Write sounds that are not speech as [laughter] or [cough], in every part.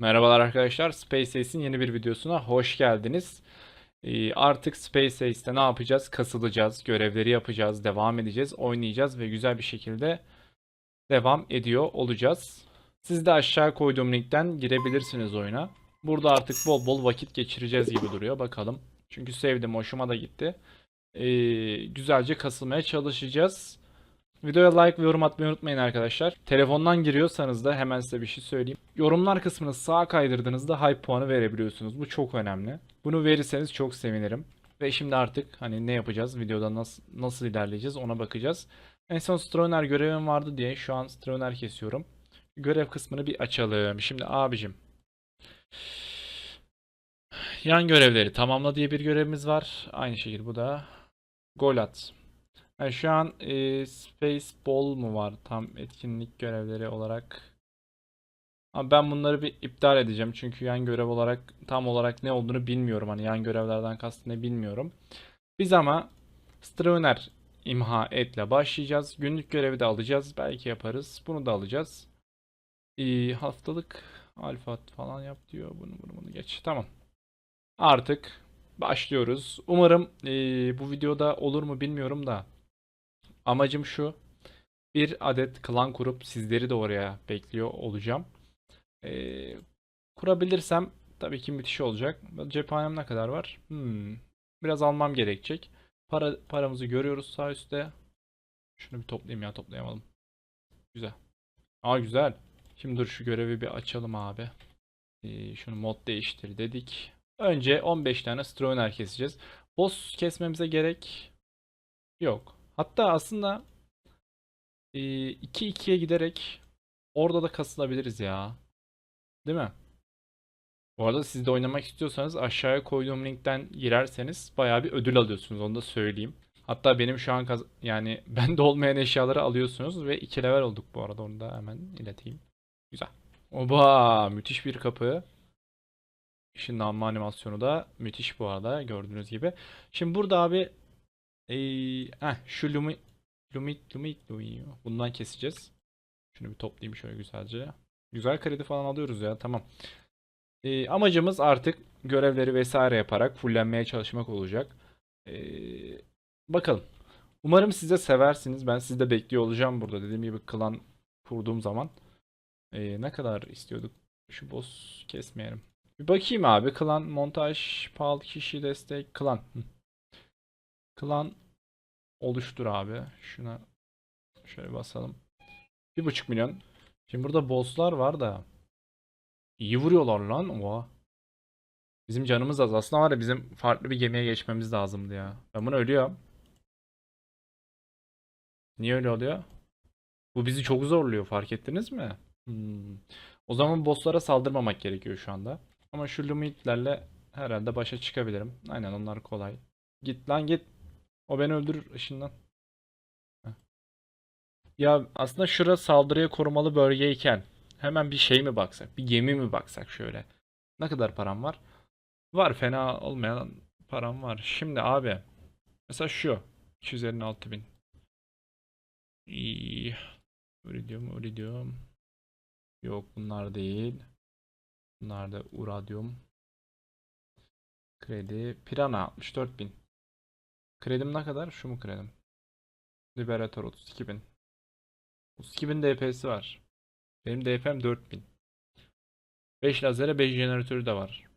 Merhabalar arkadaşlar. SpaceX'in yeni bir videosuna hoş geldiniz. Ee, artık SpaceX'te ne yapacağız? Kasılacağız, görevleri yapacağız, devam edeceğiz, oynayacağız ve güzel bir şekilde devam ediyor olacağız. Siz de aşağı koyduğum linkten girebilirsiniz oyuna. Burada artık bol bol vakit geçireceğiz gibi duruyor. Bakalım. Çünkü sevdim, hoşuma da gitti. Ee, güzelce kasılmaya çalışacağız. Videoya like ve yorum atmayı unutmayın arkadaşlar. Telefondan giriyorsanız da hemen size bir şey söyleyeyim. Yorumlar kısmını sağa kaydırdığınızda hype puanı verebiliyorsunuz. Bu çok önemli. Bunu verirseniz çok sevinirim. Ve şimdi artık hani ne yapacağız? Videoda nasıl nasıl ilerleyeceğiz ona bakacağız. En son Stroner görevim vardı diye şu an Stroner kesiyorum. Görev kısmını bir açalım. Şimdi abicim. Yan görevleri tamamla diye bir görevimiz var. Aynı şekilde bu da. Gol at. Yani şu an e, Space Ball mu var tam etkinlik görevleri olarak? Ama ben bunları bir iptal edeceğim. Çünkü yan görev olarak tam olarak ne olduğunu bilmiyorum. Hani yan görevlerden kastı ne bilmiyorum. Biz ama Stravener imha etle başlayacağız. Günlük görevi de alacağız. Belki yaparız. Bunu da alacağız. E, haftalık alfa falan yap diyor. Bunu bunu bunu geç. Tamam. Artık başlıyoruz. Umarım e, bu videoda olur mu bilmiyorum da Amacım şu. Bir adet klan kurup sizleri de oraya bekliyor olacağım. Ee, kurabilirsem tabii ki müthiş olacak. Cephanem ne kadar var? Hmm, biraz almam gerekecek. Para paramızı görüyoruz sağ üstte. Şunu bir toplayayım ya toplayamadım. Güzel. Aa güzel. Şimdi dur şu görevi bir açalım abi. Ee, şunu mod değiştir dedik. Önce 15 tane Stroner keseceğiz. Boss kesmemize gerek yok. Hatta aslında 2-2'ye giderek orada da kasılabiliriz ya. Değil mi? Bu arada siz de oynamak istiyorsanız aşağıya koyduğum linkten girerseniz bayağı bir ödül alıyorsunuz onu da söyleyeyim. Hatta benim şu an yani [laughs] bende olmayan eşyaları alıyorsunuz ve 2 level olduk bu arada onu da hemen ileteyim. Güzel. Oba müthiş bir kapı. Işınlanma animasyonu da müthiş bu arada gördüğünüz gibi. Şimdi burada abi ee, şu lumi lumit lumit lumit bundan keseceğiz. Şunu bir toplayayım şöyle güzelce. Güzel kredi falan alıyoruz ya tamam. Ee, amacımız artık görevleri vesaire yaparak fullenmeye çalışmak olacak. Ee, bakalım. Umarım siz de seversiniz. Ben sizde bekliyor olacağım burada. Dediğim gibi klan kurduğum zaman. Ee, ne kadar istiyorduk? Şu boss kesmeyelim. Bir bakayım abi. Klan montaj, pahalı kişi destek, klan. Hı. Klan oluştur abi. Şuna şöyle basalım. Bir buçuk milyon. Şimdi burada bosslar var da. İyi vuruyorlar lan. Oha. Bizim canımız az. Aslında var ya bizim farklı bir gemiye geçmemiz lazımdı ya. Ben bunu ölüyorum. Niye öyle oluyor? Bu bizi çok zorluyor. Fark ettiniz mi? Hmm. O zaman bosslara saldırmamak gerekiyor şu anda. Ama şu limitlerle herhalde başa çıkabilirim. Aynen onlar kolay. Git lan git. O beni öldürür ışından. Ya aslında şura saldırıya korumalı bölgeyken hemen bir şey mi baksak? Bir gemi mi baksak şöyle? Ne kadar param var? Var fena olmayan param var. Şimdi abi mesela şu 256 bin. İyi. Iridium, iridium. Yok bunlar değil. Bunlar da uradyum. Kredi. Pirana 64 bin. Kredim ne kadar? Şu mu kredim? Liberator 32.000. 32.000 DPS'i var. Benim DP'm 4000. 5 lazere 5 jeneratörü de var.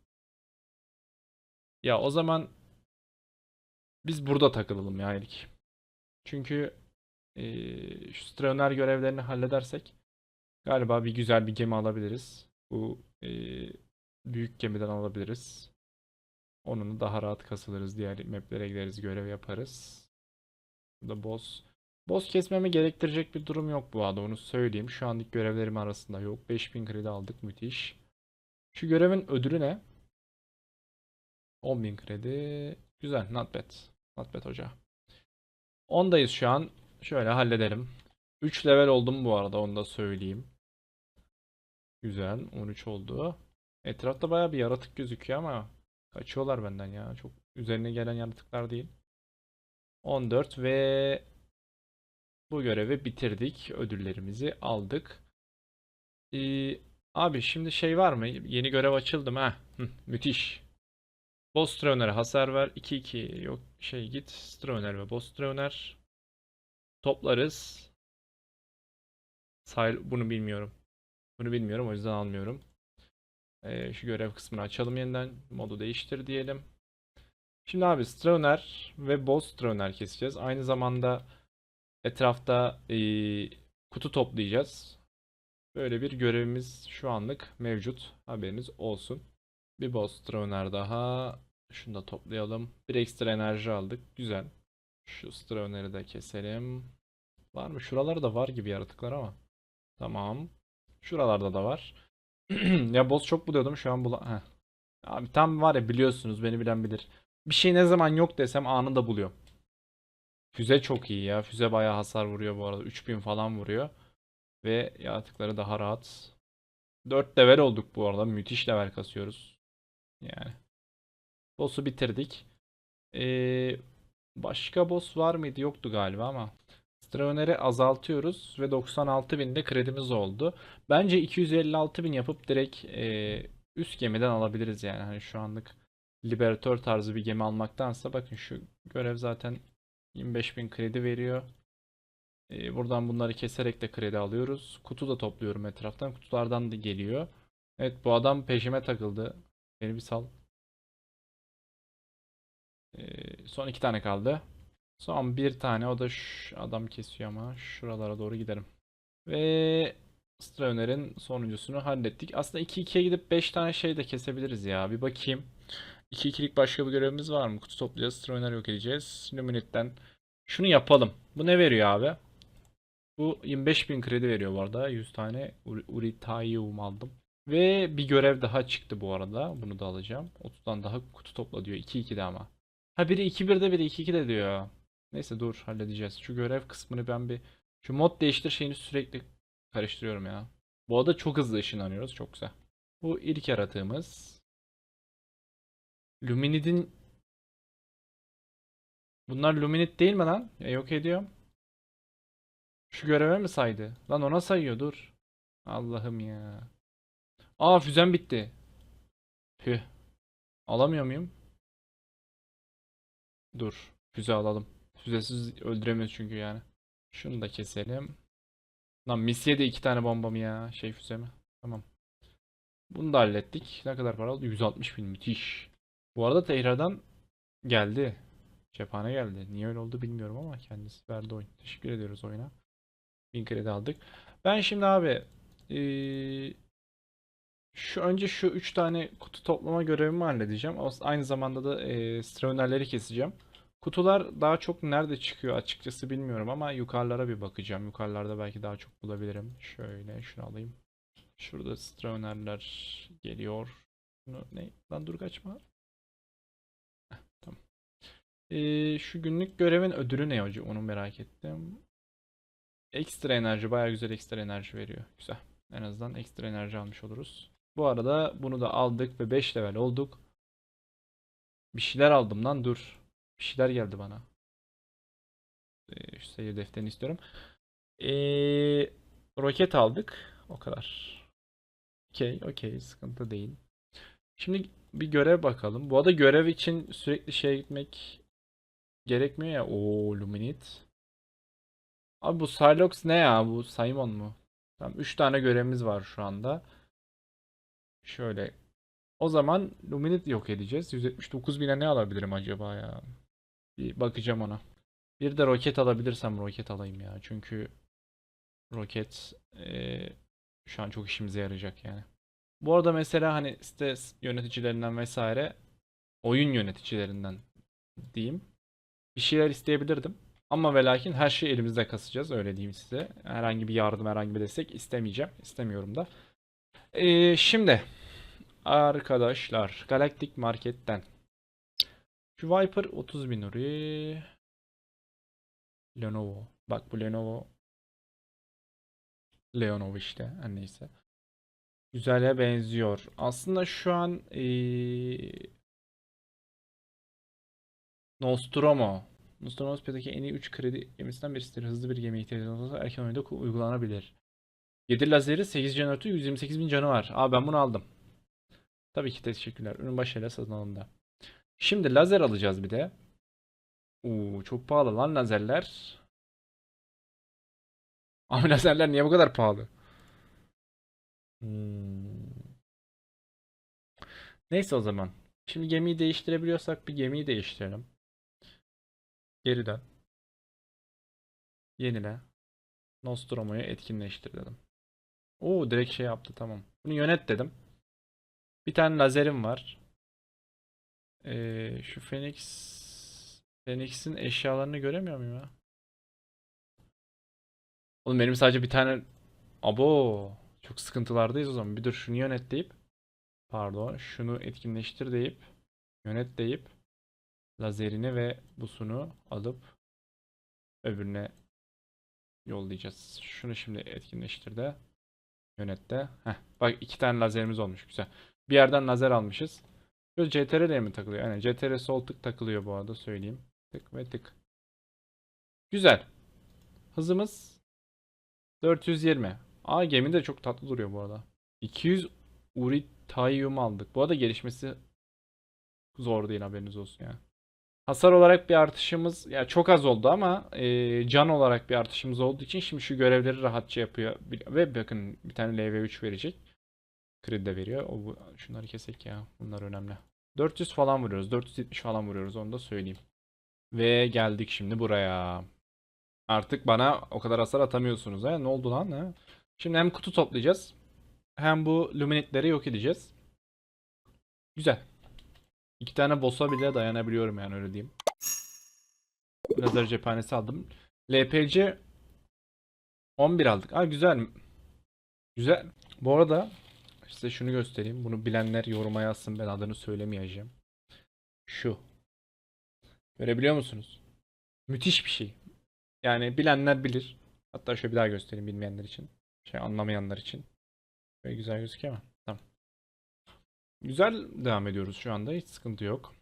Ya o zaman biz burada takılalım ya ilk. Çünkü eee şu Strayoner görevlerini halledersek galiba bir güzel bir gemi alabiliriz. Bu eee, büyük gemiden alabiliriz. Onunla daha rahat kasılırız. Diğer maplere gideriz, görev yaparız. Bu da boss. Boss kesmemi gerektirecek bir durum yok bu arada onu söyleyeyim. Şu anlık görevlerim arasında yok. 5000 kredi aldık müthiş. Şu görevin ödülü ne? 10.000 kredi. Güzel not bad. Not bad hoca. 10'dayız şu an. Şöyle halledelim. 3 level oldum bu arada onu da söyleyeyim. Güzel 13 oldu. Etrafta baya bir yaratık gözüküyor ama Kaçıyorlar benden ya. Çok üzerine gelen yaratıklar değil. 14 ve bu görevi bitirdik. Ödüllerimizi aldık. Ee, Abi şimdi şey var mı? Yeni görev açıldı mı? Müthiş. Boss Trauner'e hasar ver. 2-2 yok şey git. Strauner ve Boss Trauner. Toplarız. Say bunu bilmiyorum. Bunu bilmiyorum o yüzden almıyorum. Ee, şu görev kısmını açalım yeniden. Modu değiştir diyelim. Şimdi abi Strauner ve Boss Strauner keseceğiz. Aynı zamanda etrafta ee, kutu toplayacağız. Böyle bir görevimiz şu anlık mevcut. Haberiniz olsun. Bir Boss Strauner daha. Şunu da toplayalım. Bir ekstra enerji aldık. Güzel. Şu Strauner'i de keselim. Var mı? Şuralarda var gibi yaratıklar ama. Tamam. Şuralarda da var. [clears throat] Ya boss çok buluyordum şu an bula... Heh. Abi tam var ya biliyorsunuz beni bilen bilir. Bir şey ne zaman yok desem anında buluyor. Füze çok iyi ya. Füze bayağı hasar vuruyor bu arada. 3000 falan vuruyor. Ve yaratıkları daha rahat. 4 level olduk bu arada. Müthiş level kasıyoruz. Yani. Boss'u bitirdik. Ee, başka boss var mıydı? Yoktu galiba ama. Stravener'i azaltıyoruz ve 96.000'de kredimiz oldu. Bence 256.000 yapıp direkt e, üst gemiden alabiliriz yani. Hani şu anlık Liberator tarzı bir gemi almaktansa bakın şu görev zaten 25.000 kredi veriyor. E, buradan bunları keserek de kredi alıyoruz. Kutu da topluyorum etraftan. Kutulardan da geliyor. Evet bu adam peşime takıldı. Beni bir sal. E, son iki tane kaldı. Son bir tane o da şu adam kesiyor ama şuralara doğru giderim. Ve Stravener'in sonuncusunu hallettik. Aslında 2-2'ye gidip 5 tane şey de kesebiliriz ya. Bir bakayım. 2-2'lik başka bir görevimiz var mı? Kutu toplayacağız. Stravener yok edeceğiz. Luminit'ten. Şunu yapalım. Bu ne veriyor abi? Bu 25.000 kredi veriyor bu arada. 100 tane Ur- Uritayum aldım. Ve bir görev daha çıktı bu arada. Bunu da alacağım. 30'dan daha kutu topla diyor. 2-2'de ama. Ha biri 2-1'de biri 2-2'de diyor. Neyse dur halledeceğiz. Şu görev kısmını ben bir şu mod değiştir şeyini sürekli karıştırıyorum ya. Bu arada çok hızlı ışınlanıyoruz. Çok güzel. Bu ilk yaratığımız. Luminid'in Bunlar Luminid değil mi lan? E, yok ediyorum. Şu göreve mi saydı? Lan ona sayıyor dur. Allah'ım ya. Aa füzen bitti. Püh. Alamıyor muyum? Dur. Füze alalım. Füzesiz öldüremiyoruz çünkü yani. Şunu da keselim. Lan misye de iki tane bombam ya. Şey füze mi? Tamam. Bunu da hallettik. Ne kadar para oldu? 160 bin. Müthiş. Bu arada tekrardan geldi. Cephane geldi. Niye öyle oldu bilmiyorum ama kendisi verdi oyun. Teşekkür ediyoruz oyuna. 1000 kredi aldık. Ben şimdi abi eee, şu önce şu 3 tane kutu toplama görevimi halledeceğim. Aynı zamanda da eee Stravener'leri keseceğim. Kutular daha çok nerede çıkıyor açıkçası bilmiyorum ama yukarılara bir bakacağım. Yukarılarda belki daha çok bulabilirim. Şöyle şunu alayım. Şurada Stravener'ler geliyor. Şunu, ne? Lan dur kaçma. Heh. Eee, şu günlük görevin ödülü ne hocam? Onu merak ettim. Ekstra enerji. Bayağı güzel ekstra enerji veriyor. Güzel. En azından ekstra enerji almış oluruz. Bu arada bunu da aldık ve 5 level olduk. Bir şeyler aldım lan dur. Bir şeyler geldi bana. Ee, şu seyir defterini istiyorum. Ee, roket aldık. O kadar. Okey, okey. Sıkıntı değil. Şimdi bir görev bakalım. Bu arada görev için sürekli şeye gitmek gerekmiyor ya. Oo, Luminit. Abi bu Sylox ne ya? Bu Simon mu? Tamam 3 tane görevimiz var şu anda. Şöyle. O zaman Luminit yok edeceğiz. 179 bine ne alabilirim acaba ya? Bir bakacağım ona. Bir de roket alabilirsem roket alayım ya. Çünkü roket eee, şu an çok işimize yarayacak yani. Bu arada mesela hani site yöneticilerinden vesaire oyun yöneticilerinden diyeyim. Bir şeyler isteyebilirdim. Ama ve lakin her şeyi elimizde kasacağız öyle diyeyim size. Herhangi bir yardım, herhangi bir destek istemeyeceğim. İstemiyorum da. Ee, şimdi arkadaşlar Galactic Market'ten şu Viper 30 bin uri Lenovo. Bak bu Lenovo Lenovo işte her neyse. Güzele benziyor. Aslında şu an ee, Nostromo. Nostromo Spy'deki en iyi 3 kredi gemisinden birisidir. Hızlı bir gemiye ihtiyacınız olursa erken oyunda uygulanabilir. 7 lazeri 8 jeneratör 128 bin canı var. Aa ben bunu aldım. Tabii ki teşekkürler. Ürün başarıyla satın alındı. Şimdi lazer alacağız bir de. Oo çok pahalı lan lazerler. Abi [laughs] lazerler niye bu kadar pahalı? Hmm. Neyse o zaman. Şimdi gemiyi değiştirebiliyorsak bir gemiyi değiştirelim. Geri dön. Yenile. Nostromo'yu etkinleştir dedim. Oo direkt şey yaptı tamam. Bunu yönet dedim. Bir tane lazerim var. Ee, şu Phoenix Phoenix'in eşyalarını göremiyor muyum ya? Oğlum benim sadece bir tane Abo çok sıkıntılardayız o zaman. Bir dur şunu yönet deyip pardon şunu etkinleştir deyip yönet deyip lazerini ve busunu alıp öbürüne yollayacağız. Şunu şimdi etkinleştir de yönet de. Heh, bak iki tane lazerimiz olmuş güzel. Bir yerden lazer almışız. Böyle CTRL'e mi takılıyor? Aynen CTRL sol tık takılıyor bu arada söyleyeyim. Tık ve tık. Güzel. Hızımız 420. Aa gemi de çok tatlı duruyor bu arada. 200 Uritium aldık. Bu arada gelişmesi zor değil haberiniz olsun ya. Hasar olarak bir artışımız ya çok az oldu ama e, can olarak bir artışımız olduğu için şimdi şu görevleri rahatça yapıyor. Ve bakın bir tane LV3 verecek. Kredi de veriyor. O, bu- şunları kesek ya. Bunlar önemli. 400 falan vuruyoruz. 470 falan vuruyoruz onu da söyleyeyim. Ve geldik şimdi buraya. Artık bana o kadar hasar atamıyorsunuz ha. Ne oldu lan ha? Şimdi hem kutu toplayacağız. Hem bu luminitleri yok edeceğiz. Güzel. İki tane boss'a bile dayanabiliyorum yani öyle diyeyim. Lazer cephanesi aldım. LPC 11 aldık. Aa güzel. Güzel. Bu arada size şunu göstereyim. Bunu bilenler yoruma yazsın. Ben adını söylemeyeceğim. Şu. Görebiliyor musunuz? Müthiş bir şey. Yani bilenler bilir. Hatta şöyle bir daha göstereyim bilmeyenler için. Şey anlamayanlar için. Böyle güzel gözüküyor mu? Tamam. Güzel devam ediyoruz şu anda. Hiç sıkıntı yok.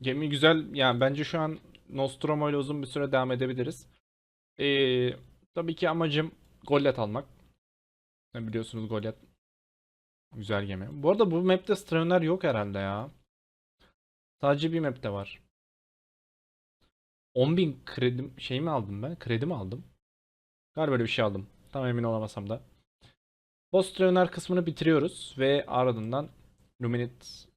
Gemi güzel. Yani bence şu an Nostromo ile uzun bir süre devam edebiliriz. Ee, tabii ki amacım Goliath almak. Biliyorsunuz Goliath güzel gemi. Bu arada bu map'te Stravener yok herhalde ya. Sadece bir map'te var. 10.000 kredim şey mi aldım ben? Kredi mi aldım? Galiba böyle bir şey aldım. Tam emin olamasam da. Boss Trainer kısmını bitiriyoruz ve ardından Luminit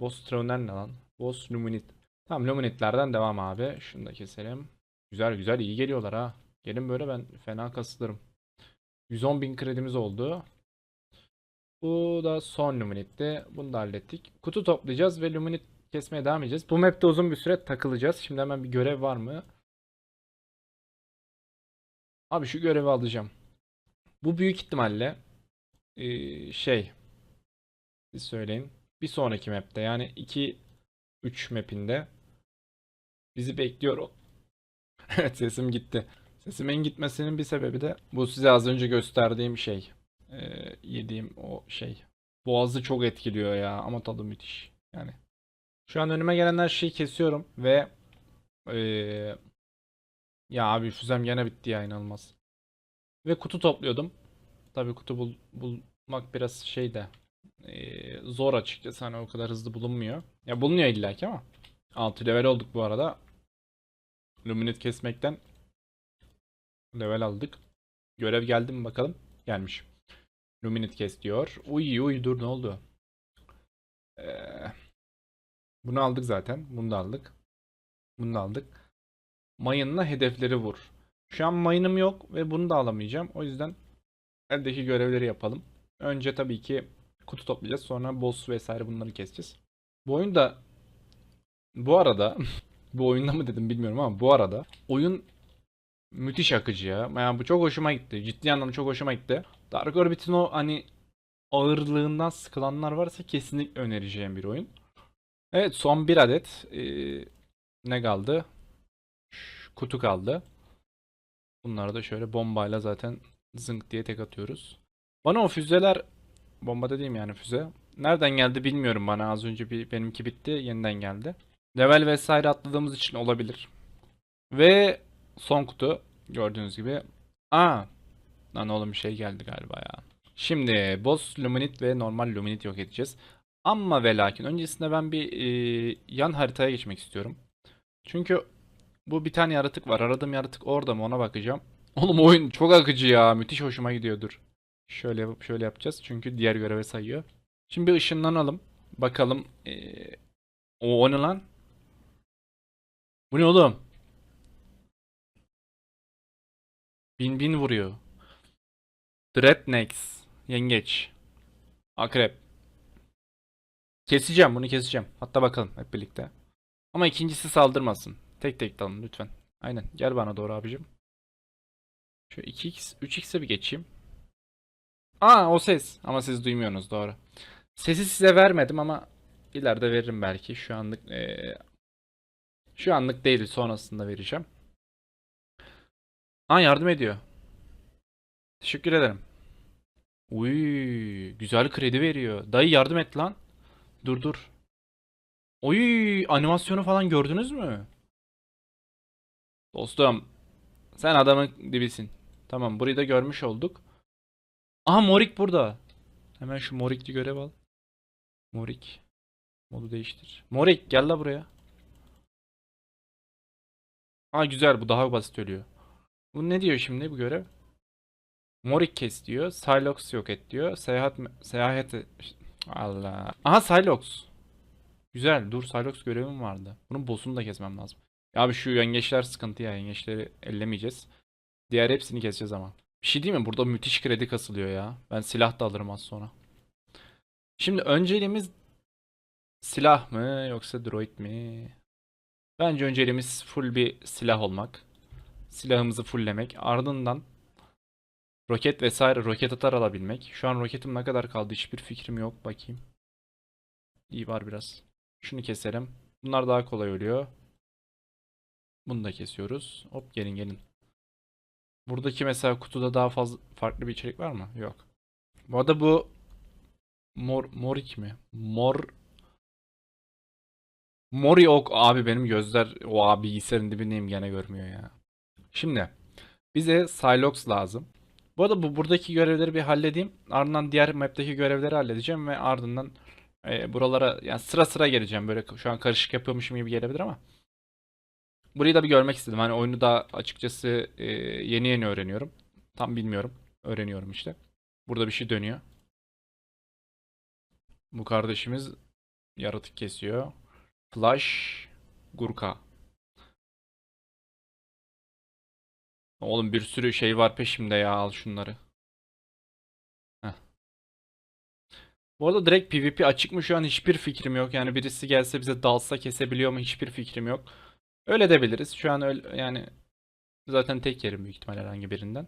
Boss Trainer ne lan? Boss Luminit. Tamam Luminitlerden devam abi. Şunu da keselim. Güzel güzel iyi geliyorlar ha. Gelin böyle ben fena kasılırım. 110.000 kredimiz oldu. Bu da son Luminit'ti. Bunu da hallettik. Kutu toplayacağız ve Luminit kesmeye devam edeceğiz. Bu map'te uzun bir süre takılacağız. Şimdi hemen bir görev var mı? Abi şu görevi alacağım. Bu büyük ihtimalle eee, şey siz söyleyin. Bir sonraki map'te yani 2 3 map'inde bizi bekliyor. o. [laughs] Evet sesim gitti. Sesimin gitmesinin bir sebebi de bu size az önce gösterdiğim şey. Eee, yediğim o şey. Boğazı çok etkiliyor ya ama tadı müthiş. Yani şu an önüme gelen her şeyi kesiyorum ve eee, ya abi füzem gene bitti ya inanılmaz. Ve kutu topluyordum. Tabii kutu bul- bulmak biraz şey de eee, zor açıkçası hani o kadar hızlı bulunmuyor. Ya bulunuyor illaki ama 6 level olduk bu arada. Luminit kesmekten level aldık. Görev geldi mi bakalım? Gelmiş. Luminit kes diyor. Uy uy dur ne oldu? Eee bunu aldık zaten. Bunu da aldık. Bunu da aldık. Mayınla hedefleri vur. Şu an mayınım yok ve bunu da alamayacağım. O yüzden eldeki görevleri yapalım. Önce tabii ki kutu toplayacağız. Sonra boss vesaire bunları keseceğiz. Bu oyunda bu arada [laughs] bu oyunda mı dedim bilmiyorum ama bu arada oyun müthiş akıcı ya. Yani bu çok hoşuma gitti. Ciddi anlamda çok hoşuma gitti. Dark Orbit'in o hani ağırlığından sıkılanlar varsa kesinlikle önereceğim bir oyun. Evet son bir adet eee, ne kaldı? Şu kutu kaldı. Bunları da şöyle bombayla zaten zınk diye tek atıyoruz. Bana o füzeler bomba dediğim yani füze. Nereden geldi bilmiyorum bana. Az önce bir benimki bitti, yeniden geldi. Level vesaire atladığımız için olabilir. Ve son kutu gördüğünüz gibi. Aa, Lan oğlum şey geldi galiba ya. Şimdi boss luminit ve normal luminit yok edeceğiz. Ama ve lakin öncesinde ben bir e, yan haritaya geçmek istiyorum. Çünkü bu bir tane yaratık var. Aradığım yaratık orada mı ona bakacağım. Oğlum oyun çok akıcı ya. Müthiş hoşuma gidiyordur. Şöyle yapıp şöyle yapacağız. Çünkü diğer göreve sayıyor. Şimdi bir ışınlanalım. Bakalım. E, o, o ne lan? Bu ne oğlum? Bin bin vuruyor. Dreadnoughts. Yengeç. Akrep. Keseceğim bunu keseceğim. Hatta bakalım hep birlikte. Ama ikincisi saldırmasın. Tek tek dalın lütfen. Aynen. Gel bana doğru abicim. Şöyle 2x, 3x'e bir geçeyim. Aa o ses. Ama siz duymuyorsunuz doğru. Sesi size vermedim ama ileride veririm belki. Şu anlık eee, şu anlık değil sonrasında vereceğim. Aa yardım ediyor. Teşekkür ederim. Uy, güzel kredi veriyor. Dayı yardım et lan. Dur dur. Oy, animasyonu falan gördünüz mü? Dostum, sen adamın dibisin. Tamam, burayı da görmüş olduk. Aha Morik burada. Hemen şu Morik'li görev al. Morik. Modu değiştir. Morik gel la buraya. Aa güzel bu daha basit ölüyor. Bu ne diyor şimdi bu görev? Morik kes diyor. Sylox yok et diyor. Seyahat seyahat Allah. Aha Sylox. Güzel. Dur Sylox görevim vardı. Bunun boss'unu da kesmem lazım. Ya abi şu yengeçler sıkıntı ya. Yengeçleri ellemeyeceğiz. Diğer hepsini keseceğiz ama. Bir şey değil mi? Burada müthiş kredi kasılıyor ya. Ben silah da alırım az sonra. Şimdi önceliğimiz silah mı yoksa droid mi? Bence önceliğimiz full bir silah olmak. Silahımızı fulllemek. Ardından roket vesaire roket atar alabilmek. Şu an roketim ne kadar kaldı hiçbir fikrim yok. Bakayım. İyi var biraz. Şunu keselim. Bunlar daha kolay ölüyor. Bunu da kesiyoruz. Hop gelin gelin. Buradaki mesela kutuda daha fazla farklı bir içerik var mı? Yok. Bu arada bu mor morik mi? Mor Mori ok abi benim gözler o abi bilgisayarın dibindeyim gene görmüyor ya. Şimdi bize Sylox lazım. Bu arada bu buradaki görevleri bir halledeyim. Ardından diğer map'teki görevleri halledeceğim ve ardından e, buralara yani sıra sıra geleceğim. Böyle şu an karışık yapıyormuşum gibi gelebilir ama. Burayı da bir görmek istedim. Hani oyunu da açıkçası e, yeni yeni öğreniyorum. Tam bilmiyorum. Öğreniyorum işte. Burada bir şey dönüyor. Bu kardeşimiz yaratık kesiyor. Flash Gurka. Oğlum bir sürü şey var peşimde ya al şunları. Heh. Bu arada direkt PvP açık mı şu an hiçbir fikrim yok. Yani birisi gelse bize dalsa kesebiliyor mu hiçbir fikrim yok. Öyle de biliriz. Şu an öyle yani zaten tek yerim büyük ihtimal herhangi birinden.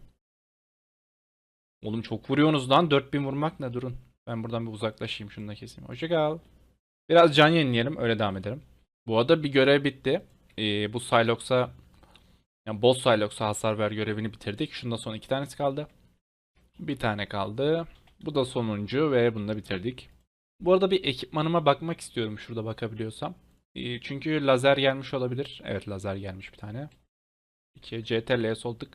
Oğlum çok vuruyorsunuz lan. 4000 vurmak ne durun. Ben buradan bir uzaklaşayım şunu da keseyim. Hoşçakal. Biraz can yenileyelim öyle devam edelim. Bu arada bir görev bitti. Ee, bu Sylox'a yani boss Sylox'a hasar ver görevini bitirdik. Şunda son iki tanesi kaldı. Bir tane kaldı. Bu da sonuncu ve bunu da bitirdik. Bu arada bir ekipmanıma bakmak istiyorum şurada bakabiliyorsam. Ee, çünkü lazer gelmiş olabilir. Evet lazer gelmiş bir tane. 2 CTRL'ye solduk.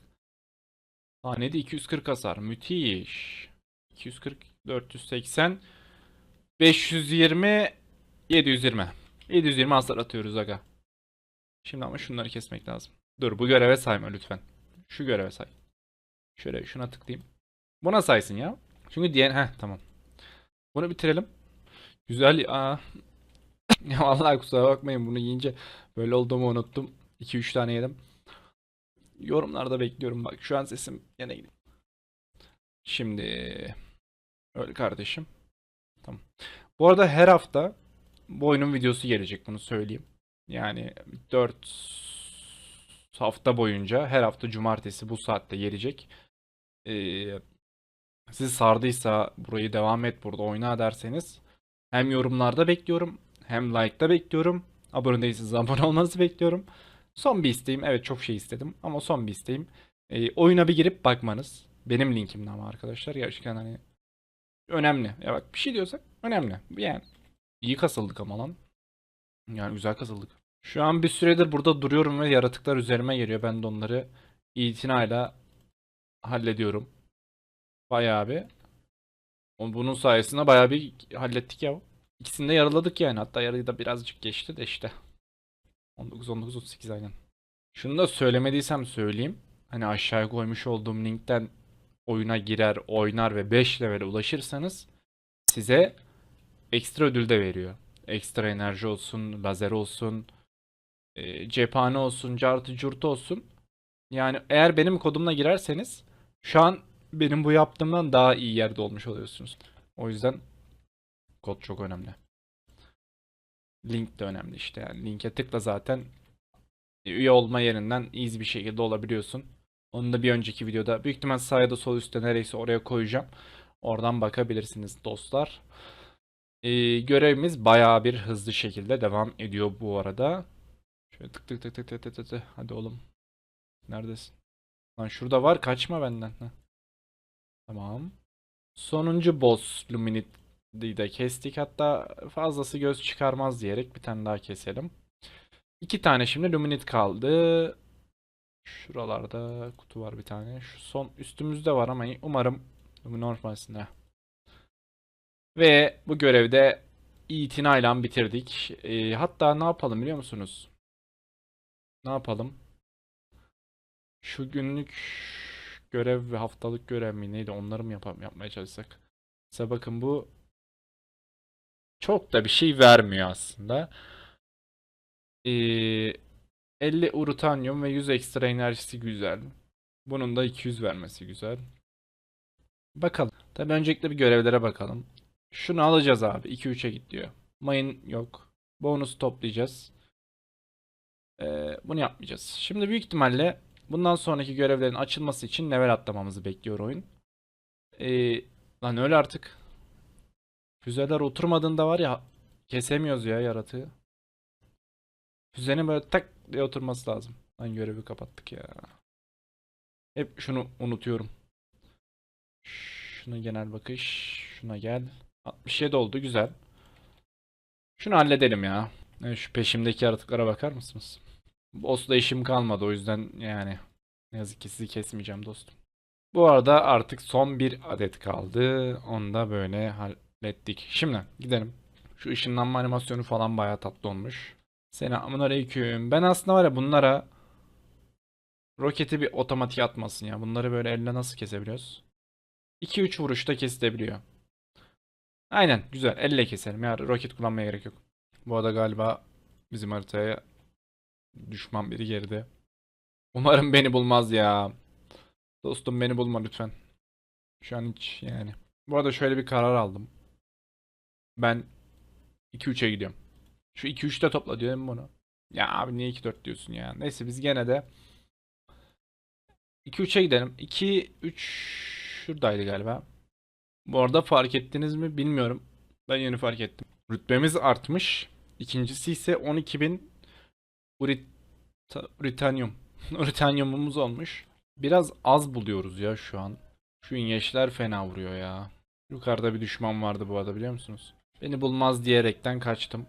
Saniyede 240 hasar. Müthiş. 240, 480, 520, 720. 720 hasar atıyoruz aga. Şimdi ama şunları kesmek lazım. Dur bu göreve sayma lütfen. Şu göreve say. Şöyle şuna tıklayayım. Buna saysın ya. Çünkü diğer heh tamam. Bunu bitirelim. Güzel ya [laughs] vallahi kusura bakmayın bunu yiyince böyle olduğumu unuttum. 2-3 tane yedim. Yorumlarda bekliyorum bak şu an sesim yine gidiyor. Şimdi öyle kardeşim. Tamam. Bu arada her hafta bu oyunun videosu gelecek bunu söyleyeyim. Yani 4 hafta boyunca her hafta cumartesi bu saatte gelecek. Ee, sizi sardıysa burayı devam et burada oyna derseniz hem yorumlarda bekliyorum hem like'da bekliyorum. Abone değilseniz abone olmanızı bekliyorum. Son bir isteğim. Evet çok şey istedim ama son bir isteğim. Ee, oyuna bir girip bakmanız. Benim linkimde ama arkadaşlar. Gerçekten hani önemli. Ya bak bir şey diyorsak önemli. Yani iyi kasıldık ama lan. Yani güzel kasıldık. Şu an bir süredir burada duruyorum ve yaratıklar üzerime geliyor. Ben de onları itinayla hallediyorum. Bayağı bir. Bunun sayesinde bayağı bir hallettik ya. İkisini de yaraladık yani. Hatta yarıyı da birazcık geçti de işte. 19 19 38 aynen. Şunu da söylemediysem söyleyeyim. Hani aşağıya koymuş olduğum linkten oyuna girer, oynar ve 5 level'e ulaşırsanız size ekstra ödül de veriyor. Ekstra enerji olsun, lazer olsun, e, cephane olsun, cartı curtu olsun. Yani eğer benim kodumla girerseniz şu an benim bu yaptığımdan daha iyi yerde olmuş oluyorsunuz. O yüzden kod çok önemli. Link de önemli işte yani. Linke tıkla zaten üye olma yerinden easy bir şekilde olabiliyorsun. Onu da bir önceki videoda büyük ihtimal sağ sol üstte nereyse oraya koyacağım. Oradan bakabilirsiniz dostlar. Ee, görevimiz bayağı bir hızlı şekilde devam ediyor bu arada. Şöyle tık tık tık tık tık tık tık tık. Hadi oğlum. Neredesin? Lan şurada var kaçma benden. Heh. Tamam. Sonuncu boss Luminit'i de kestik. Hatta fazlası göz çıkarmaz diyerek bir tane daha keselim. İki tane şimdi Luminit kaldı. Şuralarda kutu var bir tane. Şu son üstümüzde var ama umarım Luminorfasında. Ve bu görevde itinayla bitirdik. Ee, hatta ne yapalım biliyor musunuz? Ne yapalım? Şu günlük görev ve haftalık görev mi neydi onları mı yapam yapmaya çalışsak? Mesela bakın bu çok da bir şey vermiyor aslında. Ee, 50 urutanyum ve 100 ekstra enerjisi güzel. Bunun da 200 vermesi güzel. Bakalım. Tabii öncelikle bir görevlere bakalım. Şunu alacağız abi. 2-3'e git diyor. Mayın yok. Bonus toplayacağız. Ee, bunu yapmayacağız. Şimdi büyük ihtimalle bundan sonraki görevlerin açılması için level atlamamızı bekliyor oyun. Ee, lan öyle artık. Füzeler oturmadığında var ya kesemiyoruz ya yaratığı. Füzenin böyle tak diye oturması lazım. Lan görevi kapattık ya. Hep şunu unutuyorum. Şuna genel bakış. Şuna gel. 67 oldu güzel. Şunu halledelim ya. Evet, Şu peşimdeki yaratıklara bakar mısınız? Boss'la işim kalmadı o yüzden yani ne yazık ki sizi kesmeyeceğim dostum. Bu arada artık son bir adet kaldı. Onu da böyle hallettik. Şimdi gidelim. Şu ışınlanma animasyonu falan bayağı tatlı olmuş. Selamünaleyküm. Ben aslında var ya bunlara roketi bir otomatik atmasın ya. Bunları böyle elle nasıl kesebiliyoruz? 2-3 vuruşta kesilebiliyor. Aynen güzel. Elle keselim ya. Roket kullanmaya gerek yok. Bu arada galiba bizim haritaya düşman biri geride. Umarım beni bulmaz ya. Dostum beni bulma lütfen. Şu an hiç yani. Bu arada şöyle bir karar aldım. Ben 2-3'e gidiyorum. Şu 2-3'te topla diyorum bunu. Ya abi niye 2-4 diyorsun ya. Neyse biz gene de 2-3'e gidelim. 2-3 şuradaydı galiba. Bu arada fark ettiniz mi bilmiyorum. Ben yeni fark ettim. Rütbemiz artmış. İkincisi ise 12.000 urit Uritanyum. [laughs] Uritanyumumuz olmuş. Biraz az buluyoruz ya şu an. Şu inyeşler fena vuruyor ya. Yukarıda bir düşman vardı bu arada biliyor musunuz? Beni bulmaz diyerekten kaçtım.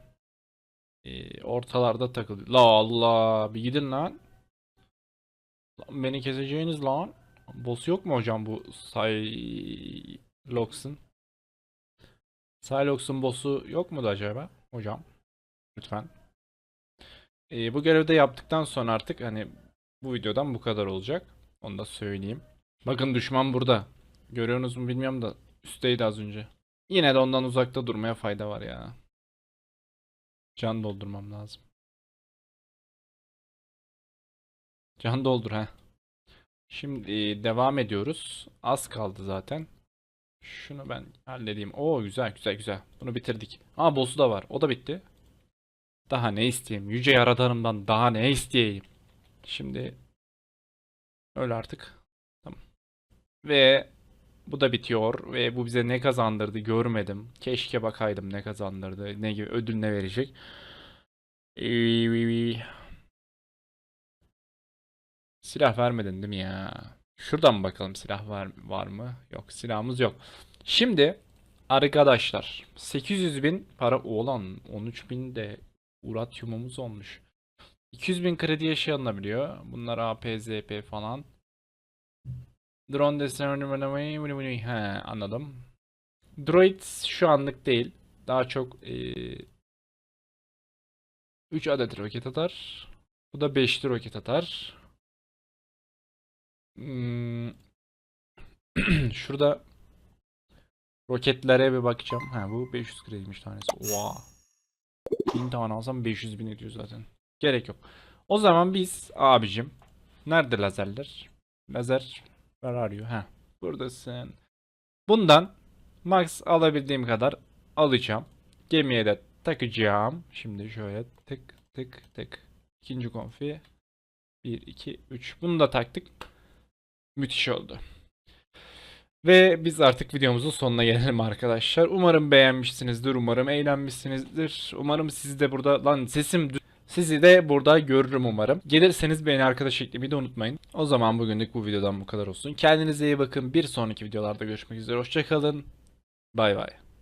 Ee, ortalarda takıldı. La Allah bir gidin lan. Lan beni keseceğiniz lan. Boss yok mu hocam bu Psylox'un? Psylox'un boss'u yok mu da acaba hocam? Lütfen. Ee, bu görevde yaptıktan sonra artık hani bu videodan bu kadar olacak. Onu da söyleyeyim. Bakın düşman burada. Görüyorsunuz mu bilmiyorum da üstteydi az önce. Yine de ondan uzakta durmaya fayda var ya. Can doldurmam lazım. Can doldur ha. Şimdi devam ediyoruz. Az kaldı zaten. Şunu ben halledeyim. Oo güzel güzel güzel. Bunu bitirdik. Aa boss'u da var. O da bitti. Daha ne isteyeyim? Yüce Yaradanımdan daha ne isteyeyim? Şimdi öyle artık. Tamam. Ve bu da bitiyor ve bu bize ne kazandırdı görmedim. Keşke bakaydım ne kazandırdı, ne gibi ödül ne verecek. Silah vermedin değil mi ya? Şuradan bakalım silah var var mı? Yok silahımız yok. Şimdi arkadaşlar 800 bin para olan 13 bin de uratyumumuz olmuş. 200 bin kredi yaşayanabiliyor. Bunlar AP, ZP falan. Drone destroy He anladım. Droid şu anlık değil. Daha çok eee 3 adet roket atar. Bu da 5'li roket atar. Hmm. [clears throat] Şurada roketlere bir bakacağım. Ha bu 500 krediymiş tanesi. Oha. 1000 tane alsam 500 bin ediyor zaten. Gerek yok. O zaman biz abicim. Nerede lazerler? Lazer where are you? Ha. Buradasın. Bundan max alabildiğim kadar alacağım. Gemiye de takacağım. Şimdi şöyle tık tık tık. İkinci konfi. 1, 2, 3. Bunu da taktık. Müthiş oldu. Ve biz artık videomuzun sonuna gelelim arkadaşlar. Umarım beğenmişsinizdir. Umarım eğlenmişsinizdir. Umarım siz de burada lan sesim sizi de burada görürüm umarım. Gelirseniz beni arkadaş eklemeyi de unutmayın. O zaman bugünlük bu videodan bu kadar olsun. Kendinize iyi bakın. Bir sonraki videolarda görüşmek üzere. Hoşçakalın. Bay bay.